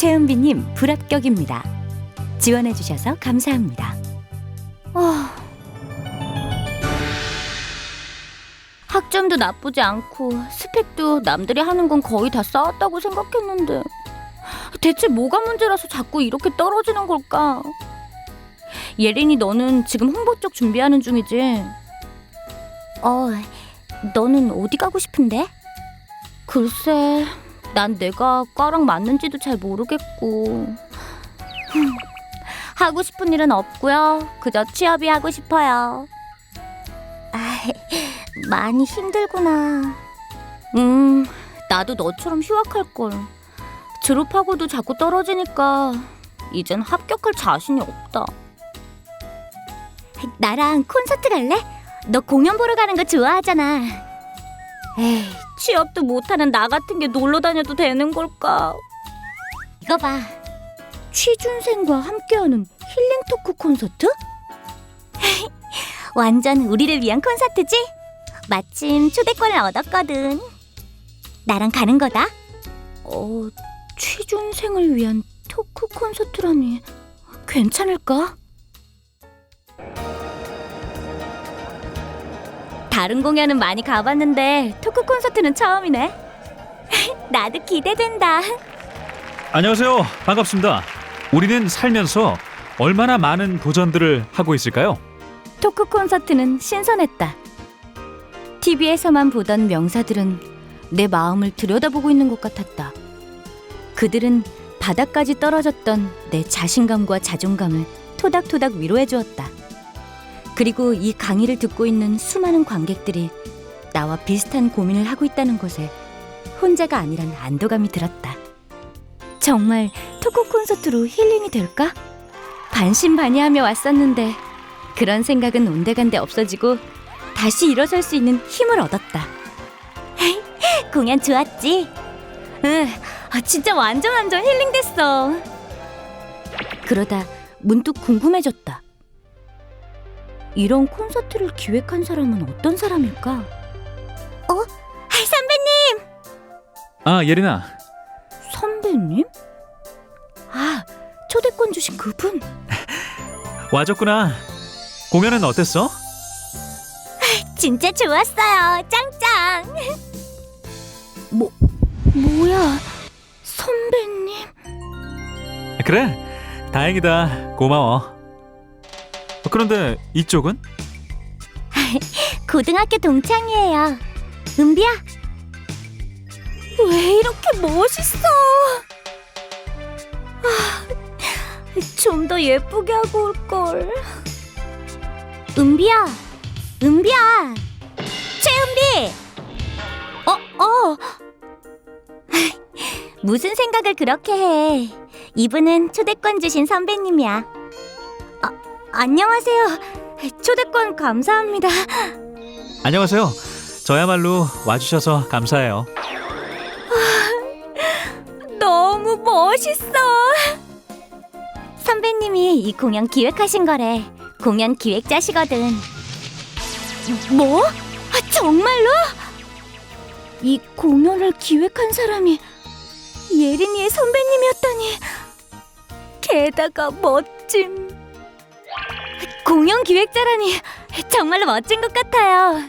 최은비님 불합격입니다. 지원해주셔서 감사합니다. 아... 학점도 나쁘지 않고 스펙도 남들이 하는 건 거의 다 쌓았다고 생각했는데 대체 뭐가 문제라서 자꾸 이렇게 떨어지는 걸까? 예린이 너는 지금 홍보 쪽 준비하는 중이지? 어, 너는 어디 가고 싶은데? 글쎄, 난 내가 과랑 맞는지도 잘 모르겠고. 흠, 하고 싶은 일은 없고요. 그저 취업이 하고 싶어요. 아, 많이 힘들구나. 음, 나도 너처럼 휴학할 걸. 졸업하고도 자꾸 떨어지니까 이젠 합격할 자신이 없다. 나랑 콘서트 갈래? 너 공연 보러 가는 거 좋아하잖아. 에이, 취업도 못하는 나 같은 게 놀러 다녀도 되는 걸까? 이거 봐. 취준생과 함께하는 힐링 토크 콘서트? 완전 우리를 위한 콘서트지? 마침 초대권을 얻었거든. 나랑 가는 거다. 어, 취준생을 위한 토크 콘서트라니 괜찮을까? 다른 공연은 많이 가봤는데 토크 콘서트는 처음이네. 나도 기대된다. 안녕하세요. 반갑습니다. 우리는 살면서 얼마나 많은 도전들을 하고 있을까요? 토크 콘서트는 신선했다. TV에서만 보던 명사들은 내 마음을 들여다보고 있는 것 같았다. 그들은 바닥까지 떨어졌던 내 자신감과 자존감을 토닥토닥 위로해 주었다. 그리고 이 강의를 듣고 있는 수많은 관객들이 나와 비슷한 고민을 하고 있다는 것에 혼자가 아니란 안도감이 들었다. 정말 토크 콘서트로 힐링이 될까? 반신반의하며 왔었는데 그런 생각은 온데간데 없어지고 다시 일어설 수 있는 힘을 얻었다. 공연 좋았지? 응, 아, 진짜 완전 완전 힐링됐어. 그러다 문득 궁금해졌다. 이런 콘서트를 기획한 사람은 어떤 사람일까? 어? 선배님! 아, 예린아. 선배님? 아, 초대권 주신 그분? 와줬구나. 공연은 어땠어? 진짜 좋았어요. 짱짱. 뭐 뭐야? 선배님? 그래. 다행이다. 고마워. 그런데 이쪽은? 고등학교 동창이에요. 은비야. 왜 이렇게 멋있어? 좀 더 예쁘게 하고 올 걸. 은비야. 은비야. 최은비. 어, 어. 무슨 생각을 그렇게 해? 이분은 초대권 주신 선배님이야. 아, 안녕하세요. 초대권 감사합니다. 안녕하세요. 저야말로 와주셔서 감사해요. 너무 멋있어. 선배님이 이 공연 기획하신 거래. 공연 기획자시거든. 뭐? 아, 정말로? 이 공연을 기획한 사람이 예린이의 선배님이었다니. 게다가 멋짐. 공연 기획자라니 정말로 멋진 것 같아요.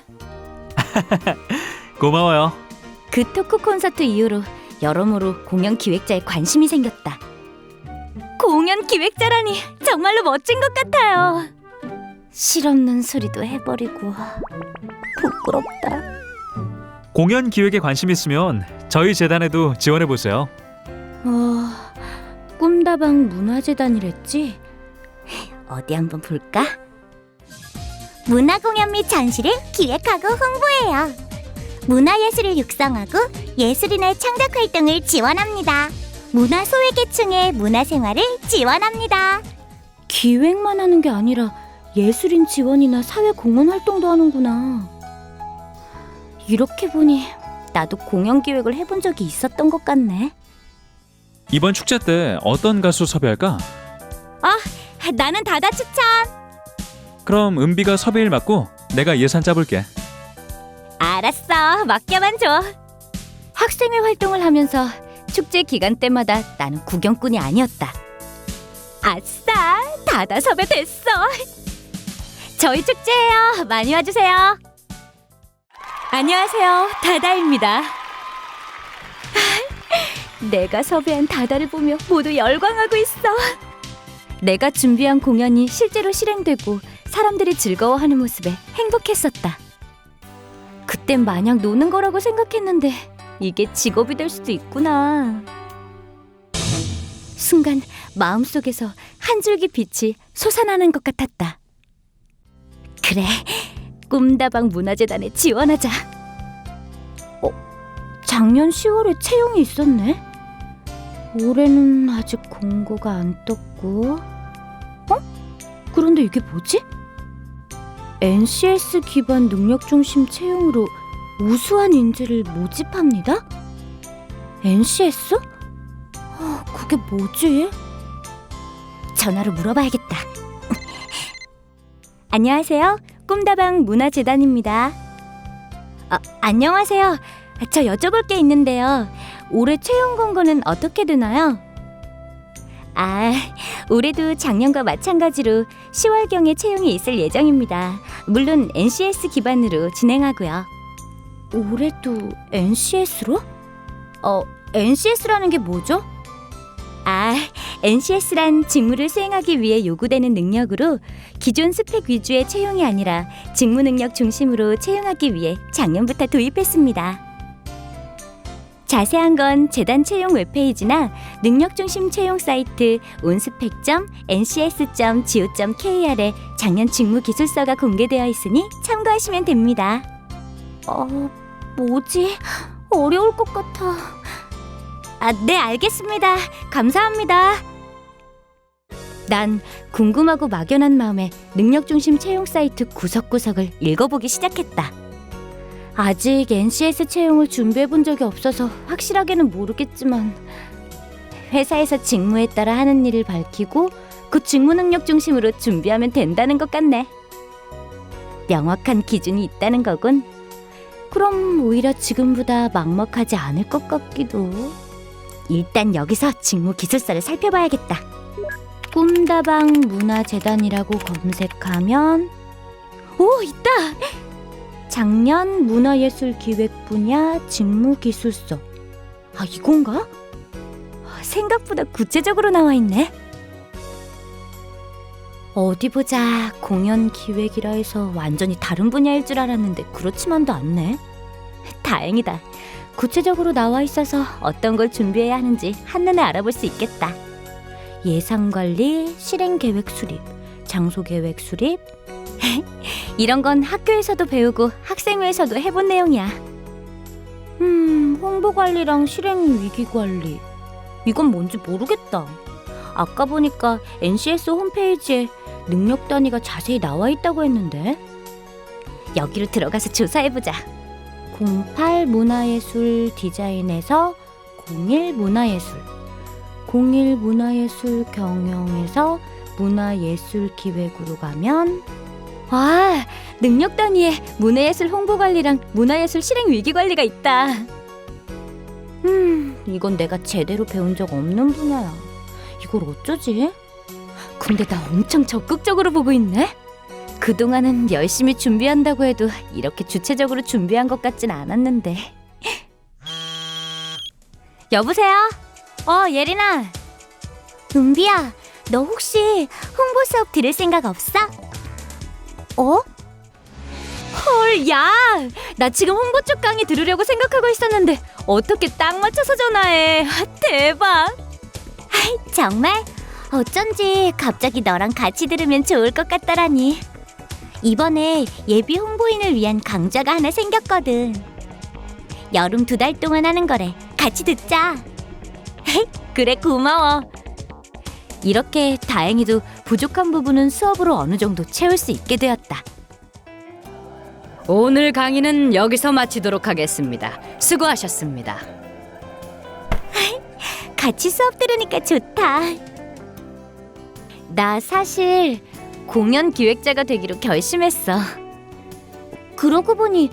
고마워요. 그 토크 콘서트 이후로 여러모로 공연 기획자에 관심이 생겼다. 공연 기획자라니 정말로 멋진 것 같아요. 실없는 소리도 해버리고 부끄럽다. 공연 기획에 관심 있으면 저희 재단에도 지원해 보세요. 어, 꿈다방 문화재단이랬지? 어디 한번 볼까? 문화 공연 및 전시를 기획하고 홍보해요. 문화 예술을 육성하고 예술인의 창작 활동을 지원합니다. 문화 소외계층의 문화 생활을 지원합니다. 기획만 하는 게 아니라 예술인 지원이나 사회 공헌 활동도 하는구나. 이렇게 보니 나도 공연 기획을 해본 적이 있었던 것 같네. 이번 축제 때 어떤 가수 섭외할까? 나는 다다 추천. 그럼 은비가 섭외일 맡고 내가 예산 짜볼게. 알았어, 맡겨만 줘. 학생회 활동을 하면서 축제 기간 때마다 나는 구경꾼이 아니었다. 아싸! 다다 섭외 됐어! 저희 축제예요. 많이 와주세요. 안녕하세요. 다다입니다. 내가 섭외한 다다를 보며 모두 열광하고 있어. 내가 준비한 공연이 실제로 실행되고 사람들이 즐거워하는 모습에 행복했었다. 그땐 마냥 노는 거라고 생각했는데 이게 직업이 될 수도 있구나. 순간 마음속에서 한 줄기 빛이 솟아나는 것 같았다. 그래, 꿈다방 문화재단에 지원하자. 어, 작년 10월에 채용이 있었네. 올해는 아직 공고가 안 떴고. 어? 그런데 이게 뭐지? NCS 기반 능력 중심 채용으로 우수한 인재를 모집합니다. NCS? 어, 그게 뭐지? 전화로 물어봐야겠다. 안녕하세요. 꿈다방 문화재단입니다. 아, 안녕하세요. 저 여쭤볼 게 있는데요. 올해 채용 공고는 어떻게 되나요? 아, 올해도 작년과 마찬가지로 10월경에 채용이 있을 예정입니다. 물론 NCS 기반으로 진행하고요. 올해도 NCS로? 어, NCS라는 게 뭐죠? 아, NCS란 직무를 수행하기 위해 요구되는 능력으로 기존 스펙 위주의 채용이 아니라 직무 능력 중심으로 채용하기 위해 작년부터 도입했습니다. 자세한 건 재단 채용 웹페이지나 능력 중심 채용 사이트 온스펙.ncs.go.kr에 작년 직무 기술서가 공개되어 있으니 참고하시면 됩니다. 어, 뭐지? 어려울 것 같아. 아, 네, 알겠습니다. 감사합니다. 난 궁금하고 막연한 마음에 능력 중심 채용 사이트 구석구석을 읽어보기 시작했다. 아직 NCS 채용을 준비해 본 적이 없어서 확실하게는 모르겠지만 회사에서 직무에 따라 하는 일을 밝히고 그 직무 능력 중심으로 준비하면 된다는 것 같네. 명확한 기준이 있다는 거군. 그럼 오히려 지금보다 막막하지 않을 것 같기도. 일단 여기서 직무 기술서를 살펴봐야겠다. 꿈다방 문화재단이라고 검색하면 오 있다. 작년 문화예술 기획 분야 직무 기술서. 아 이건가? 아, 생각보다 구체적으로 나와 있네. 어디 보자. 공연 기획이라 해서 완전히 다른 분야일 줄 알았는데 그렇지만도 않네. 다행이다. 구체적으로 나와 있어서 어떤 걸 준비해야 하는지 한눈에 알아볼 수 있겠다. 예산 관리, 실행 계획 수립, 장소 계획 수립. 이런 건 학교에서도 배우고 학생회에서도 해본 내용이야. 음, 홍보 관리랑 실행 위기 관리. 이건 뭔지 모르겠다. 아까 보니까 NCS 홈페이지에 능력 단위가 자세히 나와 있다고 했는데. 여기로 들어가서 조사해보자. 08 문화예술 디자인에서 01 문화예술 01 문화예술 경영에서 문화예술 기획으로 가면 아 능력 단위에 문화예술 홍보 관리랑 문화예술 실행 위기 관리가 있다 음 이건 내가 제대로 배운 적 없는 분야야 이걸 어쩌지 근데 나 엄청 적극적으로 보고 있네 그동안은 열심히 준비한다고 해도 이렇게 주체적으로 준비한 것 같진 않았는데. 여보세요? 어, 예린아. 은비야, 너 혹시 홍보 수업 들을 생각 없어? 어? 헐, 야! 나 지금 홍보 쪽 강의 들으려고 생각하고 있었는데 어떻게 딱 맞춰서 전화해. 아, 대박. 정말? 어쩐지 갑자기 너랑 같이 들으면 좋을 것 같더라니. 이번에 예비 홍보인을 위한 강좌가 하나 생겼거든. 여름 두 달 동안 하는 거래. 같이 듣자. 그래, 고마워. 이렇게 다행히도 부족한 부분은 수업으로 어느 정도 채울 수 있게 되었다. 오늘 강의는 여기서 마치도록 하겠습니다. 수고하셨습니다. 같이 수업 들으니까 좋다. 나 사실 공연 기획자가 되기로 결심했어. 그러고 보니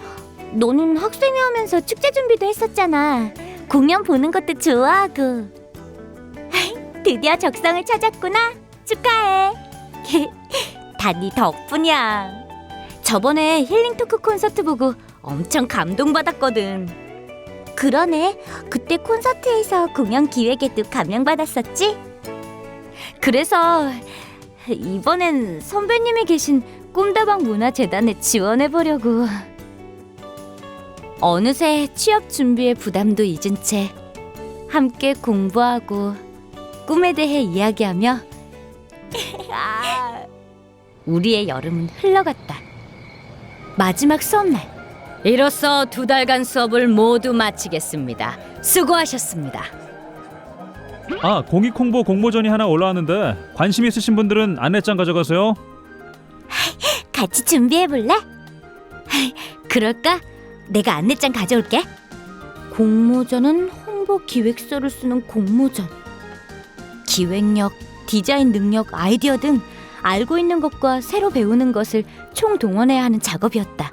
너는 학생회 하면서 축제 준비도 했었잖아. 공연 보는 것도 좋아하고. 드디어 적성을 찾았구나. 축하해. 다 네 덕분이야. 저번에 힐링 토크 콘서트 보고 엄청 감동받았거든. 그러네. 그때 콘서트에서 공연 기획에도 감명받았었지? 그래서 이번엔 선배님이 계신 꿈다방 문화재단에 지원해 보려고. 어느새 취업 준비에 부담도 잊은 채 함께 공부하고 꿈에 대해 이야기하며 우리의 여름은 흘러갔다. 마지막 수업날 이로써 두 달간 수업을 모두 마치겠습니다. 수고하셨습니다. 아 공익 홍보 공모전이 하나 올라왔는데 관심 있으신 분들은 안내장 가져가세요. 같이 준비해 볼래? 그럴까? 내가 안내장 가져올게. 공모전은 홍보 기획서를 쓰는 공모전. 기획력, 디자인 능력, 아이디어 등 알고 있는 것과 새로 배우는 것을 총동원해야 하는 작업이었다.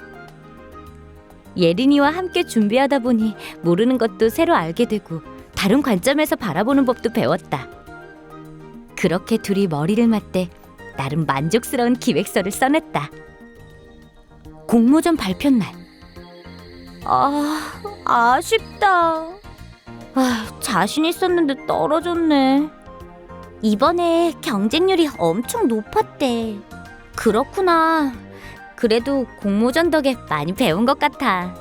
예린이와 함께 준비하다 보니 모르는 것도 새로 알게 되고 다른 관점에서 바라보는 법도 배웠다. 그렇게 둘이 머리를 맞대 나름 만족스러운 기획서를 써냈다. 공모전 발표 날. 아, 아쉽다. 아, 자신 있었는데 떨어졌네. 이번에 경쟁률이 엄청 높았대. 그렇구나. 그래도 공모전 덕에 많이 배운 것 같아.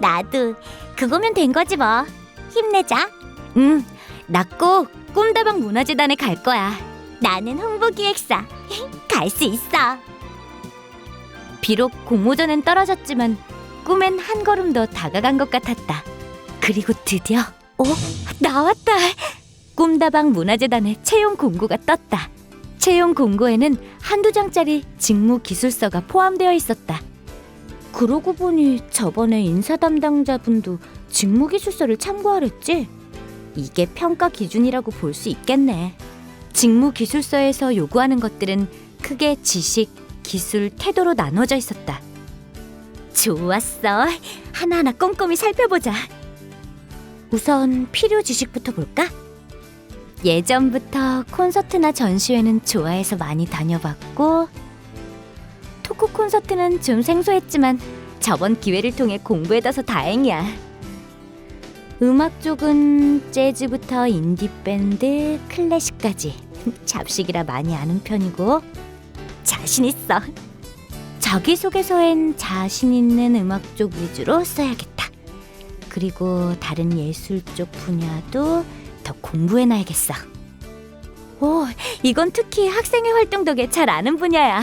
나도. 그거면 된 거지 뭐. 힘내자. 응, 나 꼭 꿈다방 문화재단에 갈 거야. 나는 홍보기획사. 갈 수 있어. 비록 공모전엔 떨어졌지만 꿈엔 한 걸음 더 다가간 것 같았다. 그리고 드디어, 어? 나왔다! 꿈다방 문화재단의 채용 공고가 떴다. 채용 공고에는 한두 장짜리 직무 기술서가 포함되어 있었다. 그러고 보니 저번에 인사 담당자분도 직무 기술서를 참고하랬지? 이게 평가 기준이라고 볼 수 있겠네. 직무 기술서에서 요구하는 것들은 크게 지식, 기술, 태도로 나눠져 있었다. 좋았어. 하나하나 꼼꼼히 살펴보자. 우선 필요 지식부터 볼까? 예전부터 콘서트나 전시회는 좋아해서 많이 다녀봤고 토크 콘서트는 좀 생소했지만 저번 기회를 통해 공부해둬서 다행이야. 음악 쪽은 재즈부터 인디 밴드, 클래식까지 잡식이라 많이 아는 편이고 자신 있어. 자기소개서엔 자신 있는 음악 쪽 위주로 써야겠다. 그리고 다른 예술 쪽 분야도 더 공부해놔야겠어. 오, 이건 특히 학생회 활동 덕에 잘 아는 분야야.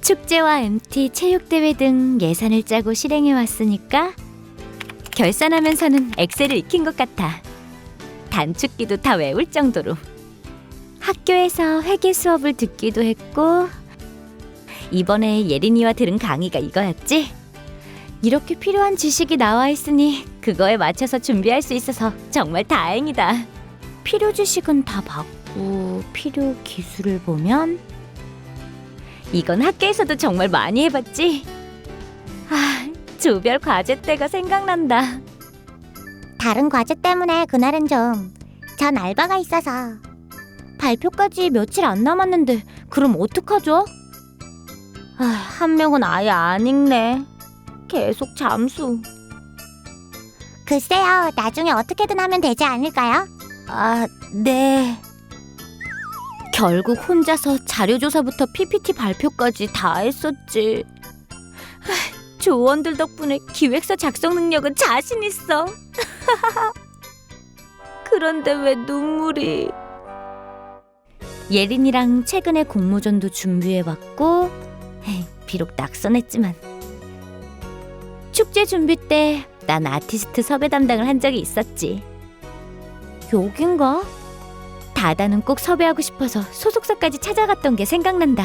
축제와 MT, 체육대회 등 예산을 짜고 실행해왔으니까 결산하면서는 엑셀을 익힌 것 같아. 단축키도 다 외울 정도로. 학교에서 회계 수업을 듣기도 했고 이번에 예린이와 들은 강의가 이거였지? 이렇게 필요한 지식이 나와 있으니 그거에 맞춰서 준비할 수 있어서 정말 다행이다. 필요 지식은 다 받고 필요 기술을 보면 이건 학교에서도 정말 많이 해봤지. 아, 조별 과제 때가 생각난다. 다른 과제 때문에 그날은 좀 전 알바가 있어서 발표까지 며칠 안 남았는데 그럼 어떡하죠? 아, 한 명은 아예 안 읽네. 계속 잠수. 글쎄요 나중에 어떻게든 하면 되지 않을까요? 아, 네. 결국 혼자서 자료조사부터 PPT 발표까지 다 했었지. 하, 조원들 덕분에 기획서 작성 능력은 자신 있어. 그런데 왜 눈물이? 예린이랑 최근에 공모전도 준비해봤고, 에이, 비록 낙선했지만 축제 준비 때 난 아티스트 섭외 담당을 한 적이 있었지. 여긴가? 다다는 꼭 섭외하고 싶어서 소속사까지 찾아갔던 게 생각난다.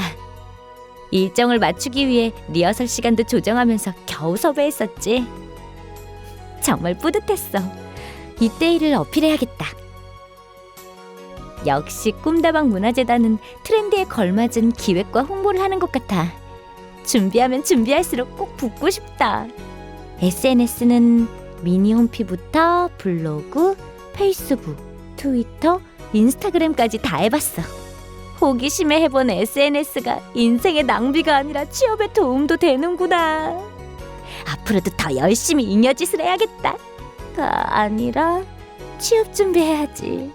일정을 맞추기 위해 리허설 시간도 조정하면서 겨우 섭외했었지. 정말 뿌듯했어. 이때 일을 어필해야겠다. 역시 꿈다방 문화재단은 트렌드에 걸맞은 기획과 홍보를 하는 것 같아. 준비하면 준비할수록 꼭 붙고 싶다. SNS는 미니 홈피부터 블로그, 페이스북, 트위터, 인스타그램까지 다 해봤어. 호기심에 해본 SNS가 인생의 낭비가 아니라 취업에 도움도 되는구나. 앞으로도 더 열심히 잉여짓을 해야겠다. 가 아니라 취업 준비해야지.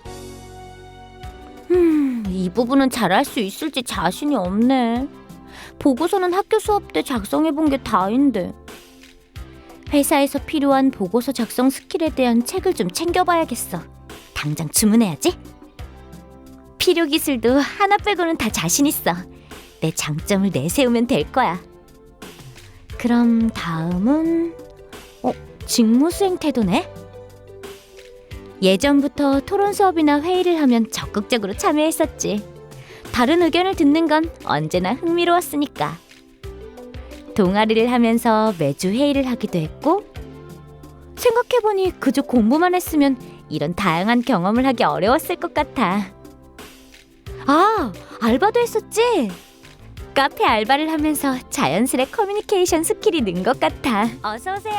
음, 이 부분은 잘할 수 있을지 자신이 없네. 보고서는 학교 수업 때 작성해 본 게 다인데. 회사에서 필요한 보고서 작성 스킬에 대한 책을 좀 챙겨봐야겠어. 당장 주문해야지. 필요 기술도 하나 빼고는 다 자신 있어. 내 장점을 내세우면 될 거야. 그럼 다음은 어, 직무 수행 태도네. 예전부터 토론 수업이나 회의를 하면 적극적으로 참여했었지. 다른 의견을 듣는 건 언제나 흥미로웠으니까. 동아리를 하면서 매주 회의를 하기도 했고, 생각해보니 그저 공부만 했으면 이런 다양한 경험을 하기 어려웠을 것 같아. 아, 알바도 했었지? 카페 알바를 하면서 자연스레 커뮤니케이션 스킬이 는 것 같아. 어서 오세요.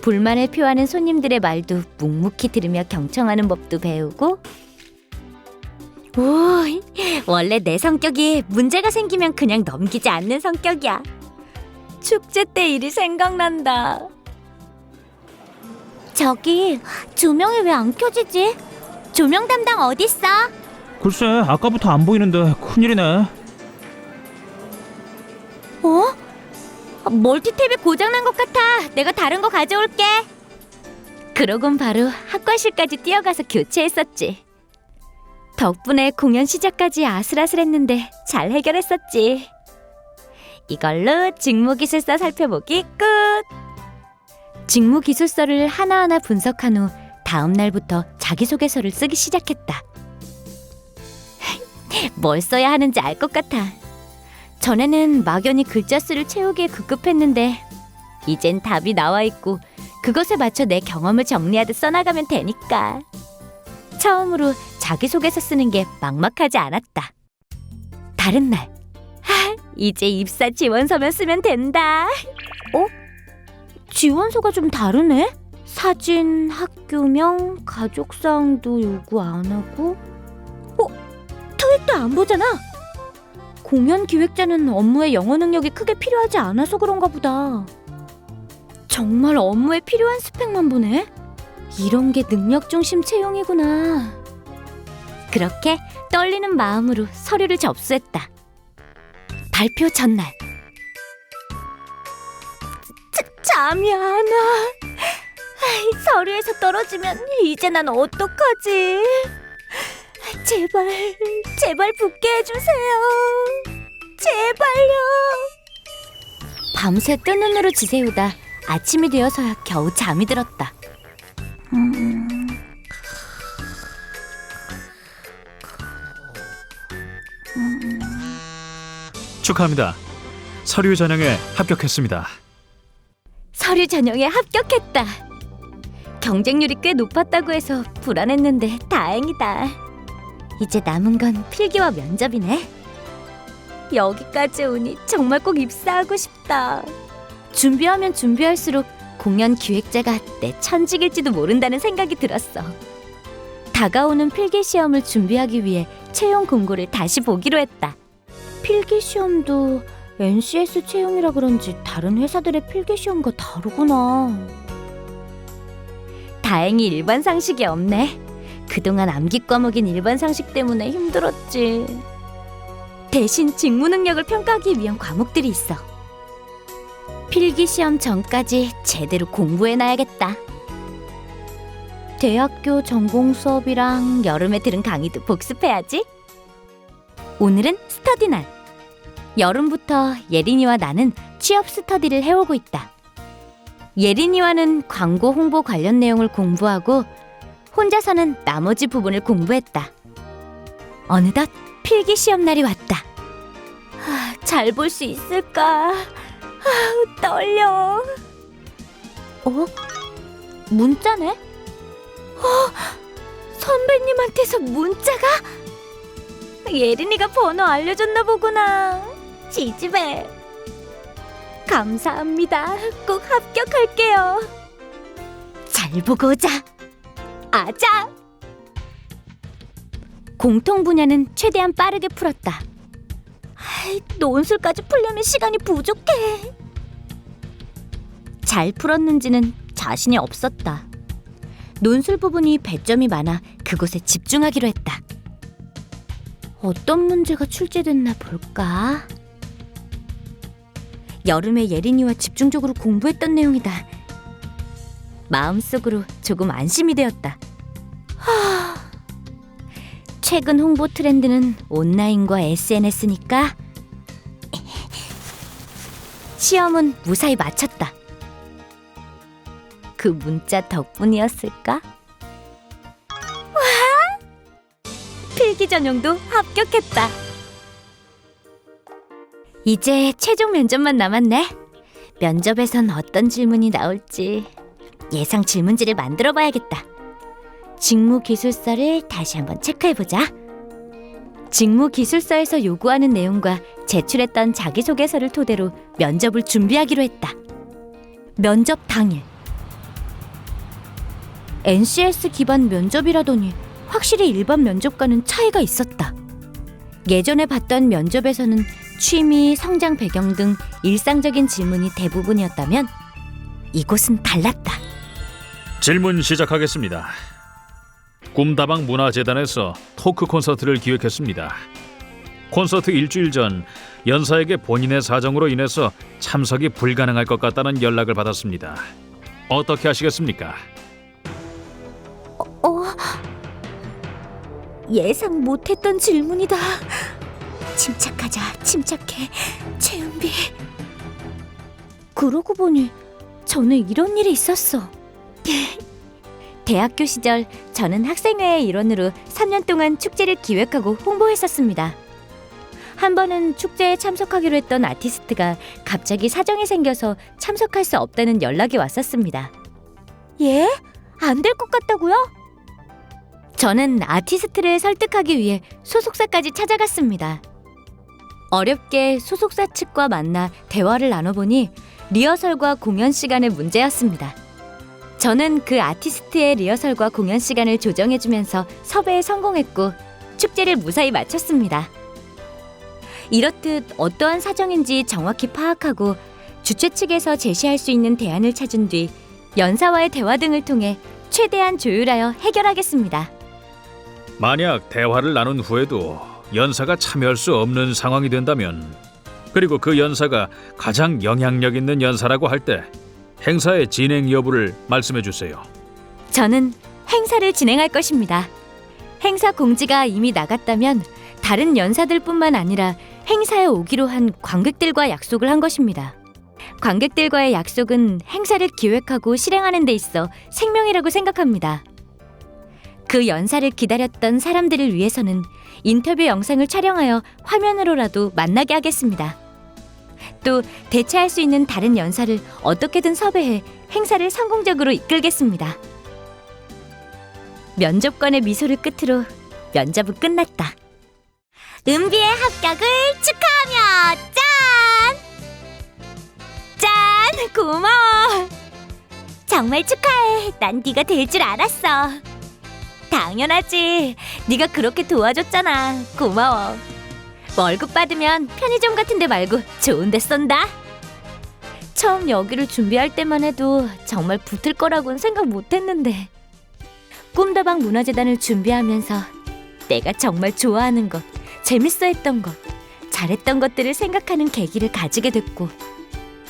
불만을 표하는 손님들의 말도 묵묵히 들으며 경청하는 법도 배우고 오, 원래 내 성격이 문제가 생기면 그냥 넘기지 않는 성격이야. 축제 때 일이 생각난다. 저기 조명이 왜 안 켜지지? 조명 담당 어딨어? 글쎄 아까부터 안 보이는데 큰일이네. 어? 멀티탭이 고장난 것 같아. 내가 다른 거 가져올게. 그러곤 바로 학과실까지 뛰어가서 교체했었지. 덕분에 공연 시작까지 아슬아슬했는데 잘 해결했었지. 이걸로 직무기술서 살펴보기 끝. 직무기술서를 하나하나 분석한 후 다음 날부터 자기소개서를 쓰기 시작했다. 뭘 써야 하는지 알 것 같아. 전에는 막연히 글자 수를 채우기에 급급했는데 이젠 답이 나와 있고 그것에 맞춰 내 경험을 정리하듯 써나가면 되니까. 처음으로 자기소개서 쓰는 게 막막하지 않았다. 다른 날. 하, 이제 입사 지원서면 쓰면 된다. 어? 지원서가 좀 다르네? 사진, 학교명, 가족사항도 요구 안 하고 어? 토익도 안 보잖아. 공연 기획자는 업무에 영어 능력이 크게 필요하지 않아서 그런가 보다. 정말 업무에 필요한 스펙만 보네. 이런 게 능력 중심 채용이구나. 그렇게 떨리는 마음으로 서류를 접수했다. 발표 전날. 자, 잠이 안 와. 서류에서 떨어지면 이제 난 어떡하지? 제발, 제발 붙게 해주세요. 제발요. 밤새 뜬 눈으로 지새우다 아침이 되어서야 겨우 잠이 들었다. 축하합니다. 서류 전형에 합격했습니다. 서류 전형에 합격했다. 경쟁률이 꽤 높았다고 해서 불안했는데 다행이다. 이제 남은 건 필기와 면접이네. 여기까지 오니 정말 꼭 입사하고 싶다. 준비하면 준비할수록 공연 기획자가 내 천직일지도 모른다는 생각이 들었어. 다가오는 필기 시험을 준비하기 위해 채용 공고를 다시 보기로 했다. 필기 시험도 NCS 채용이라 그런지 다른 회사들의 필기 시험과 다르구나. 다행히 일반 상식이 없네. 그동안 암기 과목인 일반 상식 때문에 힘들었지. 대신 직무 능력을 평가하기 위한 과목들이 있어. 필기 시험 전까지 제대로 공부해놔야겠다. 대학교 전공 수업이랑 여름에 들은 강의도 복습해야지. 오늘은 스터디 날. 여름부터 예린이와 나는 취업 스터디를 해오고 있다. 예린이와는 광고 홍보 관련 내용을 공부하고 혼자서는 나머지 부분을 공부했다. 어느덧 필기 시험 날이 왔다. 잘 볼 수 있을까? 아, 떨려. 어? 문자네? 어? 선배님한테서 문자가? 예린이가 번호 알려줬나 보구나. 지지배. 감사합니다. 꼭 합격할게요. 잘 보고 오자. 아자. 공통 분야는 최대한 빠르게 풀었다. 아이, 논술까지 풀려면 시간이 부족해. 잘 풀었는지는 자신이 없었다. 논술 부분이 배점이 많아 그곳에 집중하기로 했다. 어떤 문제가 출제됐나 볼까? 여름에 예린이와 집중적으로 공부했던 내용이다. 마음속으로 조금 안심이 되었다. 하... 최근 홍보 트렌드는 온라인과 SNS니까 시험은 무사히 마쳤다. 그 문자 덕분이었을까? 필기 전형도 합격했다. 이제 최종 면접만 남았네. 면접에선 어떤 질문이 나올지 예상 질문지를 만들어 봐야겠다. 직무 기술서를 다시 한번 체크해 보자. 직무 기술서에서 요구하는 내용과 제출했던 자기소개서를 토대로 면접을 준비하기로 했다. 면접 당일. NCS 기반 면접이라더니 확실히 일반 면접과는 차이가 있었다. 예전에 봤던 면접에서는 취미, 성장 배경 등 일상적인 질문이 대부분이었다면 이곳은 달랐다. 질문 시작하겠습니다. 꿈다방 문화재단에서 토크 콘서트를 기획했습니다. 콘서트 일주일 전 연사에게 본인의 사정으로 인해서 참석이 불가능할 것 같다는 연락을 받았습니다. 어떻게 하시겠습니까? 예상 못했던 질문이다. 침착하자, 침착해. 최은비. 그러고 보니 전에 이런 일이 있었어. 대학교 시절 저는 학생회의 일원으로 3년 동안 축제를 기획하고 홍보했었습니다. 한 번은 축제에 참석하기로 했던 아티스트가 갑자기 사정이 생겨서 참석할 수 없다는 연락이 왔었습니다. 예? 안 될 것 같다고요? 저는 아티스트를 설득하기 위해 소속사까지 찾아갔습니다. 어렵게 소속사 측과 만나 대화를 나눠보니 리허설과 공연 시간의 문제였습니다. 저는 그 아티스트의 리허설과 공연 시간을 조정해주면서 섭외에 성공했고 축제를 무사히 마쳤습니다. 이렇듯 어떠한 사정인지 정확히 파악하고 주최 측에서 제시할 수 있는 대안을 찾은 뒤 연사와의 대화 등을 통해 최대한 조율하여 해결하겠습니다. 만약 대화를 나눈 후에도 연사가 참여할 수 없는 상황이 된다면 그리고 그 연사가 가장 영향력 있는 연사라고 할 때 행사의 진행 여부를 말씀해 주세요. 저는 행사를 진행할 것입니다. 행사 공지가 이미 나갔다면 다른 연사들뿐만 아니라 행사에 오기로 한 관객들과 약속을 한 것입니다. 관객들과의 약속은 행사를 기획하고 실행하는 데 있어 생명이라고 생각합니다. 그 연사를 기다렸던 사람들을 위해서는 인터뷰 영상을 촬영하여 화면으로라도 만나게 하겠습니다. 또 대체할 수 있는 다른 연사를 어떻게든 섭외해 행사를 성공적으로 이끌겠습니다. 면접관의 미소를 끝으로 면접은 끝났다. 은비의 합격을 축하하며 짠! 짠! 고마워. 정말 축하해. 난 네가 될 줄 알았어. 당연하지. 네가 그렇게 도와줬잖아. 고마워. 월급 받으면 편의점 같은 데 말고 좋은 데 쏜다. 처음 여기를 준비할 때만 해도 정말 붙을 거라고는 생각 못 했는데. 꿈다방 문화재단을 준비하면서 내가 정말 좋아하는 것, 재밌어 했던 것, 잘했던 것들을 생각하는 계기를 가지게 됐고,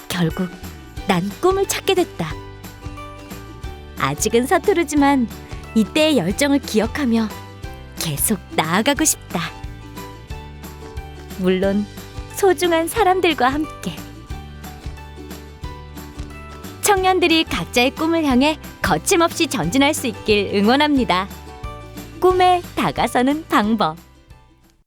결국 난 꿈을 찾게 됐다. 아직은 서투르지만 이때의 열정을 기억하며 계속 나아가고 싶다. 물론 소중한 사람들과 함께. 청년들이 각자의 꿈을 향해 거침없이 전진할 수 있길 응원합니다. 꿈에 다가서는 방법.